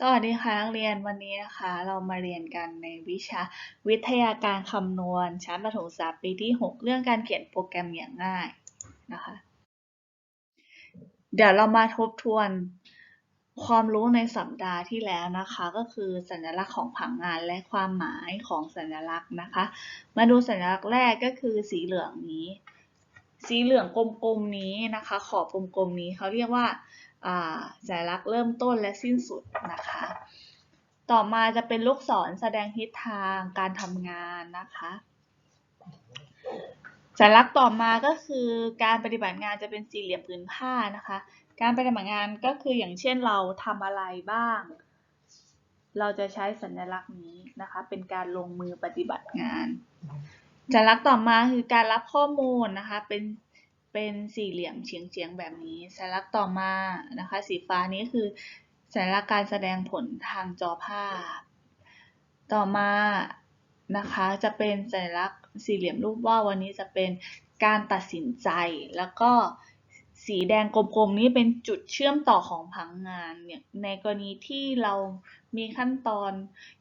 สวัสดีค่ะนักเรียนวันนี้นะคะ เรามาเรียนกันในวิชาวิทยาการคำนวณชั้นประถมศึกษาปีที่ 6 เรื่องการเขียนโปรแกรมอย่างง่ายนะคะ เดี๋ยวเรามาทบทวนความรู้ในสัปดาห์ที่แล้วนะคะ ก็คือสัญลักษณ์ของผังงานและความหมายของสัญลักษณ์นะคะ มาดูสัญลักษณ์แรกก็คือสีเหลืองนี้ สีเหลืองกลมๆนี้นะคะ ขอบกลมๆนี้เขาเรียกว่าอ่า สัญลักษณ์เริ่มต้นและสิ้นสุดนะคะ ต่อมาจะเป็นลูกศรแสดงทิศทางการทำงานนะคะสัญลักษณ์ต่อมาก็คือการปฏิบัติงานจะเป็นสี่เหลี่ยมผืนผ้านะคะ การปฏิบัติงานก็คืออย่างเช่นเราทำอะไรบ้าง เราจะใช้สัญลักษณ์นี้นะคะ เป็นการลงมือปฏิบัติงานสัญลักษณ์ต่อมาคือการรับข้อมูลนะคะ เป็น เป็นสี่เหลี่ยมเฉียงๆแบบนี้ สัญลักษณ์ต่อมานะคะ สีฟ้านี้คือสัญลักษณ์การแสดงผลทางจอภาพ ต่อมานะคะจะเป็นสัญลักษณ์สี่เหลี่ยมรูปว่าววันนี้จะเป็นการตัดสินใจ แล้วก็สีแดงกลมๆนี้เป็นจุดเชื่อมต่อของผังงานเนี่ยในกรณีที่เรามีขั้นตอน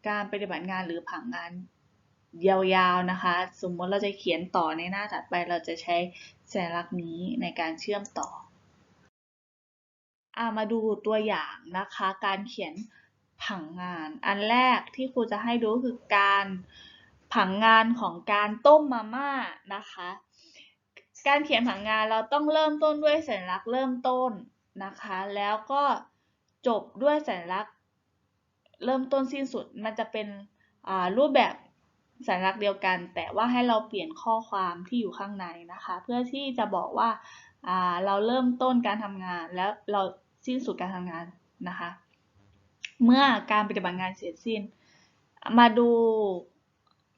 การปฏิบัติงานหรือผังงาน ยาวๆนะคะ สมมติเราจะเขียนต่อในหน้าถัดไปเราจะใช้สัญลักษณ์นี้ในการเชื่อมต่ออามาดูตัวอย่างนะคะ การเขียนผังงาน อันแรกที่ครูจะให้ดูคือการผังงานของการต้มมาม่านะคะ การเขียนผังงานเราต้องเริ่มต้นด้วยสัญลักษณ์เริ่มต้นนะคะ แล้วก็จบด้วยสัญลักษณ์เริ่มต้นสิ้นสุดมันจะเป็นรูปแบบ สัญลักษณ์เดียวกัน แต่ว่าให้เราเปลี่ยนข้อความที่อยู่ข้างในนะคะ เพื่อที่จะบอกว่าาเราเริ่มต้นการทำงานแล้วเราสิ้นสุดการทำงานนะคะ เมื่อการปฏิบัติงานเสร็จสิ้น มาดู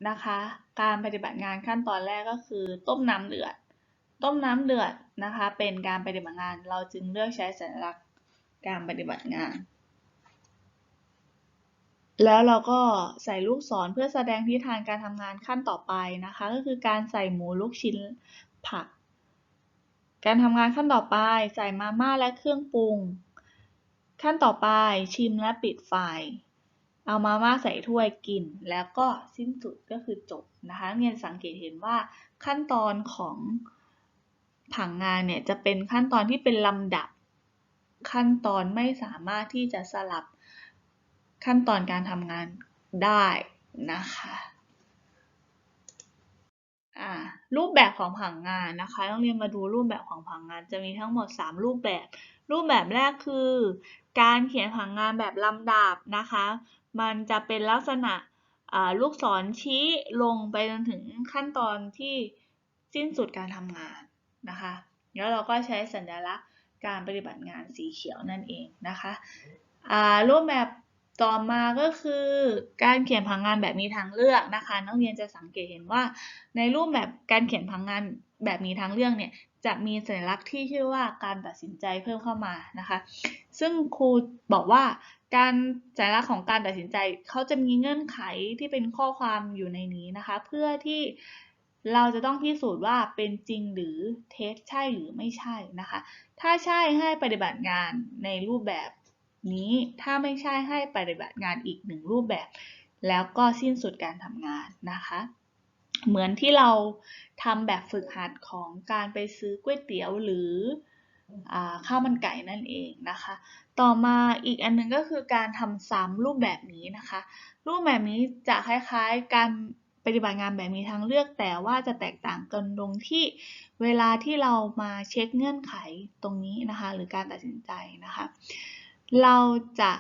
นะคะ การปฏิบัติงานขั้นตอนแรกก็คือต้มน้ำเดือด ต้มน้ำเดือดนะคะ เป็นการปฏิบัติงานเราจึงเลือกใช้สัญลักษณ์การปฏิบัติงาน แล้วเราก็ใส่ลูกศรเพื่อแสดงทิศทางการทำงานขั้นต่อไปนะคะ ก็คือการใส่หมูลูกชิ้นผัก การทำงานขั้นต่อไปใส่มาม่าและเครื่องปรุง ขั้นต่อไปชิมและปิดไฟ เอามาม่าใส่ถ้วยกิน แล้วก็สิ้นสุดก็คือจบนะคะเรียนสังเกตเห็นว่าขั้นตอนของผังงานเนี่ยจะเป็นขั้นตอนที่เป็นลำดับ ขั้นตอนไม่สามารถที่จะสลับ ขั้นตอนการทำงานได้นะคะรูปแบบของผังงานนะคะต้องเรียนมาดูรูปแบบของผังงานจะมีทั้งหมด 3 รูปแบบ รูปแบบแรกคือ การเขียนผังงานแบบลำดับนะคะ มันจะเป็นลักษณะลูกศรชี้ลงไปจนถึงขั้นตอนที่สิ้นสุดการทำงานนะคะ แล้วเราก็ใช้สัญลักษณ์การปฏิบัติงานสีเขียวนั่นเองนะคะรูปแบบ ต่อมาก็คือการเขียนผังงานแบบมีทางเลือกนะคะ นักเรียนจะสังเกตเห็นว่า ในรูปแบบการเขียนผังงานแบบมีทางเลือกเนี่ยจะมีสัญลักษณ์ที่ชื่อว่าการตัดสินใจเพิ่มเข้ามานะคะ ซึ่งครูบอกว่าการสัญลักษณ์ของการตัดสินใจเขาจะมีเงื่อนไขที่เป็นข้อความอยู่ในนี้นะคะ เพื่อที่เราจะต้องพิสูจน์ว่าเป็นจริงหรือเท็จใช่หรือไม่ใช่นะคะ ถ้าใช่ให้ปฏิบัติงานในรูปแบบ นี้ ถ้าไม่ใช่ให้ปฏิบัติงานอีกหนึ่งรูปแบบ แล้วก็สิ้นสุดการทำงานนะคะ เหมือนที่เราทำแบบฝึกหัดของการไปซื้อก๋วยเตี๋ยวหรืออข้าวมันไก่นั่นเองนะคะ ต่อมาอีกอันหนึงก็คือการทำซ้ำรูปแบบนี้นะคะ รูปแบบนี้จะคล้ายๆการปฏิบัติงานแบบมีทางเลือกแต่ว่าจะแตกต่างกันตรงที่เวลาที่เรามาเช็คเงื่อนไขตรงนี้นะคะ หรือการตัดสินใจนะคะ เราจะ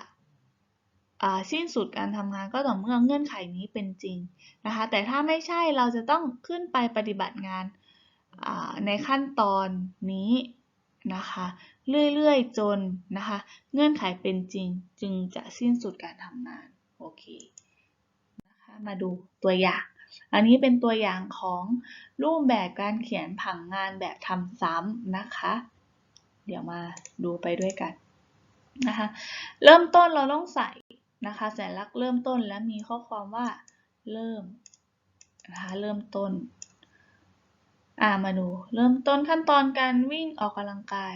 สิ้นสุดการทำงานก็ต่อเมื่อเงื่อนไขนี้เป็นจริงนะคะ แต่ถ้าไม่ใช่เราจะต้องขึ้นไปปฏิบัติงานในขั้นตอนนี้นะคะ เรื่อยๆจนนะคะ เงื่อนไขเป็นจริง จึงจะสิ้นสุดการทำงานโอเคนะคะมาดูตัวอย่าง อันนี้เป็นตัวอย่างของรูปแบบการเขียนผังงานแบบทำซ้ำนะคะ เดี๋ยวมาดูไปด้วยกัน นะคะเริ่มต้นเราต้องใส่นะคะสัญลักษณ์เริ่มต้นและมีข้อความว่าเริ่มนะคะเริ่มต้นอ่ามาดูเริ่มต้นขั้นตอนการวิ่งออกกำลังกาย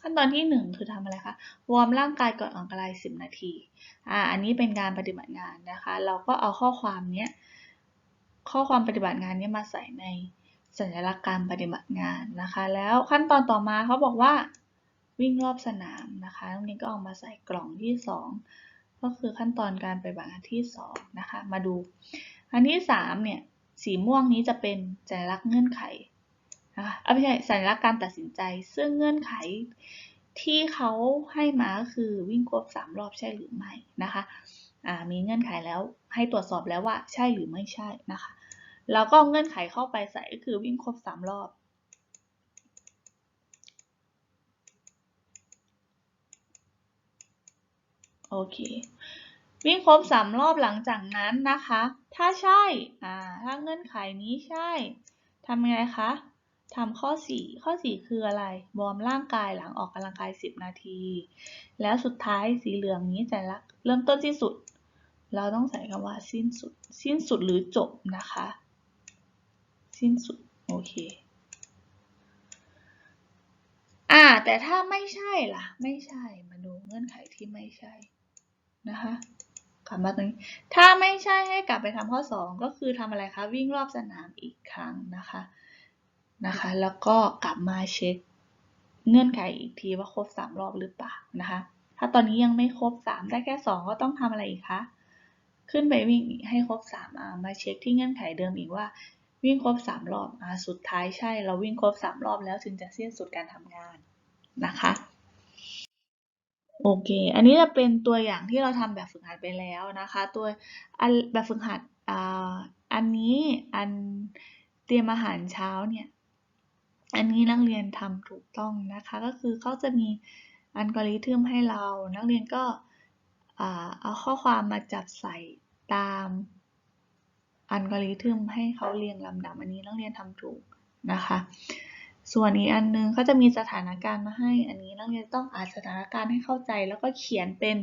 ขั้นตอนที่หนึ่งคือทำอะไรคะวอร์มร่างกายก่อนออกกำลังกายสิบนาทีอ่าอันนี้เป็นการปฏิบัติงานนะคะ เราก็เอาข้อความเนี้ยข้อความปฏิบัติงานเนี้ยมาใส่ในสัญลักษณ์การปฏิบัติงานนะคะ แล้วขั้นตอนต่อมาเขาบอกว่า วิ่งรอบสนามนะคะตรงนี้ก็เอามาใส่กล่องที่สองก็คือขั้นตอนการปฏิบัติงานที่สองนะคะ มาดู อันที่สามเนี่ย สีม่วงนี้จะเป็นสัญลักษณ์เงื่อนไขนะคะอะไม่ใช่สัญลักษณ์การตัดสินใจ ซึ่งเงื่อนไขที่เขาให้มาก็คือวิ่งครบสามรอบใช่หรือไม่นะคะอ่ามีเงื่อนไขแล้วให้ตรวจสอบแล้วว่าใช่หรือไม่ใช่นะคะ แล้วก็เอาเงื่อนไขเข้าไปใส่ก็คือวิ่งครบสามรอบ โอเค วิ่งครบสามรอบหลังจากนั้นนะคะ ถ้าใช่ อ่า ถ้าเงื่อนไขนี้ใช่ทำไงคะทำข้อ 4 ข้อ 4 คืออะไรวอร์มร่างกายหลังออกกำลังกาย 10 นาที แล้วสุดท้ายสีเหลืองนี้จะลักเริ่มต้นที่สุด เราต้องใส่คำว่าสิ้นสุด สิ้นสุดหรือจบนะคะ สิ้นสุด โอเค อ่า แต่ถ้าไม่ใช่ล่ะ ไม่ใช่ มาดูเงื่อนไขที่ไม่ใช่ นะคะกลับมาตรงนี้ถ้าไม่ใช่ให้กลับไปทำข้อ 2 ก็คือทำอะไรคะวิ่งรอบสนามอีกครั้งนะคะนะคะ แล้วก็กลับมาเช็คเงื่อนไขอีกทีว่าครบ 3 รอบหรือเปล่านะคะ ถ้าตอนนี้ยังไม่ครบ 3 ได้แค่ 2 ก็ต้องทำอะไรอีกคะขึ้นไปวิ่งให้ครบ3อ่ามาเช็คที่เงื่อนไขเดิมอีกว่าวิ่งครบ 3 รอบอ่าสุดท้ายใช่เราวิ่งครบ 3 รอบแล้วถึงจะสิ้นสุดการทำงานนะคะ โอเค อันนี้จะเป็นตัวอย่างที่เราทำแบบฝึกหัดไปแล้วนะคะ ตัวอันแบบฝึกหัดอ่าอันนี้อันเตรียมอาหารเช้าเนี่ย อันนี้นักเรียนทำถูกต้องนะคะ ก็คือเขาจะมีอัลกอริทึมให้เรา นักเรียนก็เอาข้อความมาจับใส่ตามอัลกอริทึมให้เขาเรียงลำดับ อันนี้นักเรียนทำถูกนะคะ ส่วนอีกอันนึงเขาจะมีสถานการณ์มาให้ อันนี้นักเรียนต้องอ่านสถานการณ์ให้เข้าใจแล้วก็เขียนเป็น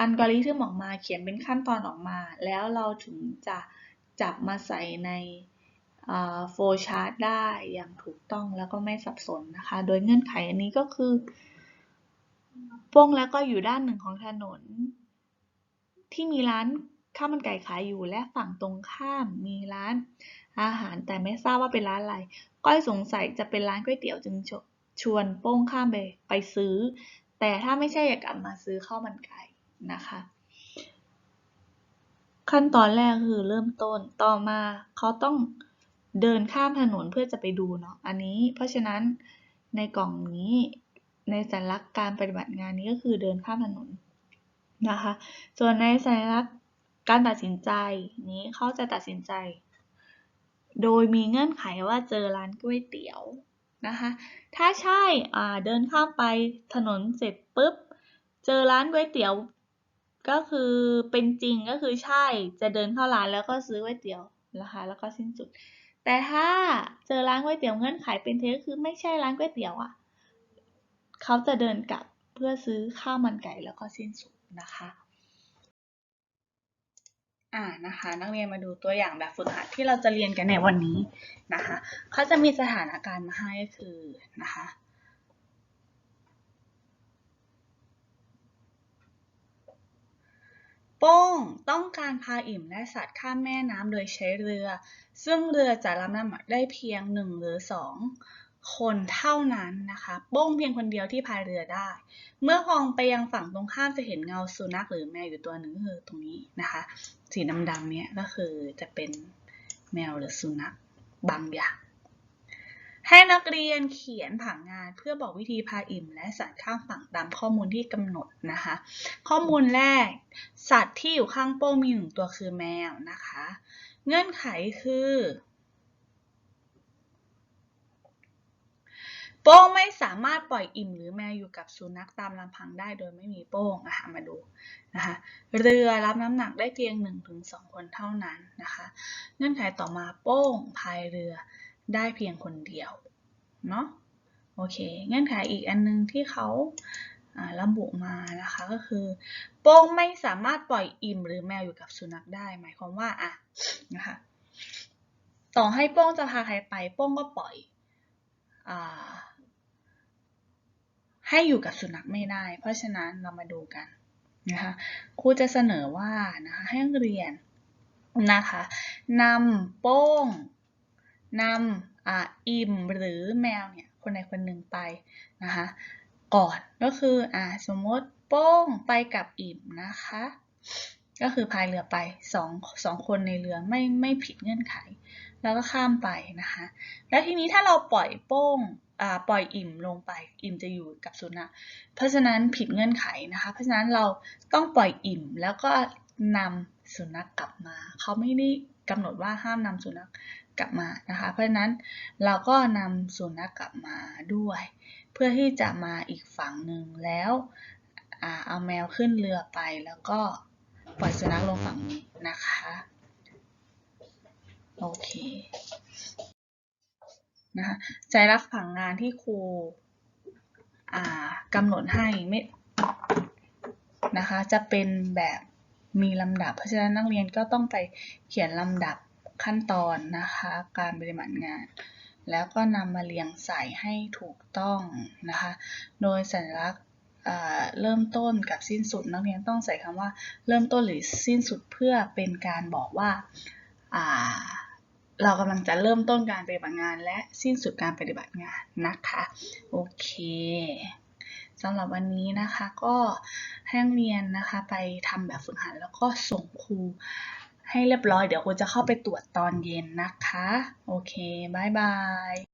อัลกอริทึมออกมาเขียนเป็นขั้นตอนออกมา แล้วเราถึงจะจับมาใส่ในโฟล์ชาร์ตได้อย่างถูกต้องแล้วก็ไม่สับสนนะคะ โดยเงื่อนไขอันนี้ก็คือโป้งแล้วก็อยู่ด้านหนึ่งของถนน ที่มีร้านข้าวมันไก่ขายอยู่และฝั่งตรงข้ามมีร้านอาหารแต่ไม่ทราบว่าเป็นร้านอะไร ก้อยสงสัยจะเป็นร้านก๋วยเตี๋ยวจึงชชวนโป้งข้ามไปไปซื้อ แต่ถ้าไม่ใช่อยากกลับมาซื้อข้าวมันไก่นะคะ ขั้นตอนแรกคือเริ่มต้นต่อมาเขาต้องเดินข้ามถนนเพื่อจะไปดูเนาะอันนี้เพราะฉะนั้นในกล่องนี้ในสัญลักษณ์การปฏิบัติงานนี้ก็คือเดินข้ามถนนนะคะ ส่วนในสัญลักษณ์การตัดสินใจนี้เขาจะตัดสินใจ โดยมีเงื่อนไขว่าเจอร้านก๋วยเตี๋ยวนะคะ ถ้าใช่อ่าเดินข้ามไปถนนเสร็จปุ๊บ เจอร้านก๋วยเตี๋ยวก็คือเป็นจริงก็คือใช่จะเดินเข้าร้านแล้วก็ซื้อก๋วยเตี๋ยวนะคะแล้วก็สิ้นสุด แต่ถ้าเจอร้านก๋วยเตี๋ยวเงื่อนไขเป็นเท็จก็คือไม่ใช่ร้านก๋วยเตี๋ยวอะเขาจะเดินกลับเพื่อซื้อข้าวมันไก่แล้วก็สิ้นสุดนะคะ อ่านะคะนักเรียนมาดูตัวอย่างแบบฝึกหัดที่เราจะเรียนกันในวันนี้นะคะเขาจะมีสถานการณ์มาให้คือนะคะโป้งต้องการพาอิ่มและสัตว์ข้ามแม่น้ำโดยใช้เรือ ซึ่งเรือจะรับน้ำหนักได้เพียงหนึ่งหรือสอง คนเท่านั้นนะคะโป้งเพียงคนเดียวที่พายเรือได้ เมื่อมองไปยังฝั่งตรงข้ามจะเห็นเงาสุนัขหรือแมวอยู่ตัวหนึ่งคือตรงนี้นะคะ สีดำๆเนี่ยก็คือจะเป็นแมวหรือสุนัขบางอย่างให้นักเรียนเขียนผังงานเพื่อบอกวิธีพาอิ่ม และสัตว์ข้ามฝั่งตามข้อมูลที่กำหนดนะคะ ข้อมูลแรก สัตว์ที่อยู่ข้างโป้งมีหนึ่งตัวคือแมวนะคะ เงื่อนไขคือ ป้งไม่สามารถปล่อยอิ่มหรือแมวอยู่กับสุนัขตามลำพังได้โดยไม่มีโป้งนะคะมาดูนะคะเรือรับน้ำหนักได้เพียง 1-2 คนเท่านั้นนะคะเงื่อนไขต่อมาโป้งพายเรือได้เพียงคนเดียวเนาะโอเคเงื่อนไขอีกอันนึงที่เขาระบุมานะคะก็คือ โป้งไม่สามารถปล่อยอิ่มหรือแมวอยู่กับสุนัขได้ หมายความว่าอะนะคะต่อให้โป้งจะพาใครไปโป้งก็ปล่อยอ่า ให้อยู่กับสุนัขไม่ได้ เพราะฉะนั้นเรามาดูกันนะคะครูจะเสนอว่านะคะให้นักเรียนนะคะนำโป้งนำอิมหรือแมวเนี่ยคนใดคนหนึ่งไปนะคะก่อนก็คืออ่าสมมติโป้งไปกับอิมนะคะก็คือพายเรือไปสองสองคนในเรือไม่ไม่ผิดเงื่อนไข แล้วก็ข้ามไปนะคะ แล้วทีนี้ถ้าเราปล่อยโป้งปล่อยอิ่มลงไป อิ่มจะอยู่กับสุนัขเพราะฉะนั้นผิดเงื่อนไขนะคะ เพราะฉะนั้นเราต้องปล่อยอิ่มแล้วก็นำสุนัขกลับมา เขาไม่ได้กำหนดว่าห้ามนำสุนัขกลับมานะคะ เพราะฉะนั้นเราก็นำสุนัขกลับมาด้วย เพื่อที่จะมาอีกฝั่งหนึ่งแล้วอเอาแมวขึ้นเรือไปแล้วก็ปล่อยสุนัขลงฝั่งนี้นะคะ โอเคนะคะใจรักผังงานที่ครูกำหนดให้ไม่นะคะจะเป็นแบบมีลำดับ เพราะฉะนั้นนักเรียนก็ต้องไปเขียนลำดับขั้นตอนนะคะ การปฏิบัติงาน แล้วก็นำมาเรียงใส่ให้ถูกต้องนะคะ โดยสัญลักษณ์เริ่มต้นกับสิ้นสุด นักเรียนต้องใส่คำว่าเริ่มต้นหรือสิ้นสุดเพื่อเป็นการบอกว่า เรากำลังจะเริ่มต้นการปฏิบัติงานและสิ้นสุดการปฏิบัติงานนะคะ โอเคสำหรับวันนี้นะคะก็ให้นักเรียนนะคะไปทำแบบฝึกหัดแล้วก็ส่งครูให้เรียบร้อยเดี๋ยวครูจะเข้าไปตรวจตอนเย็นนะคะ โอเคบายบาย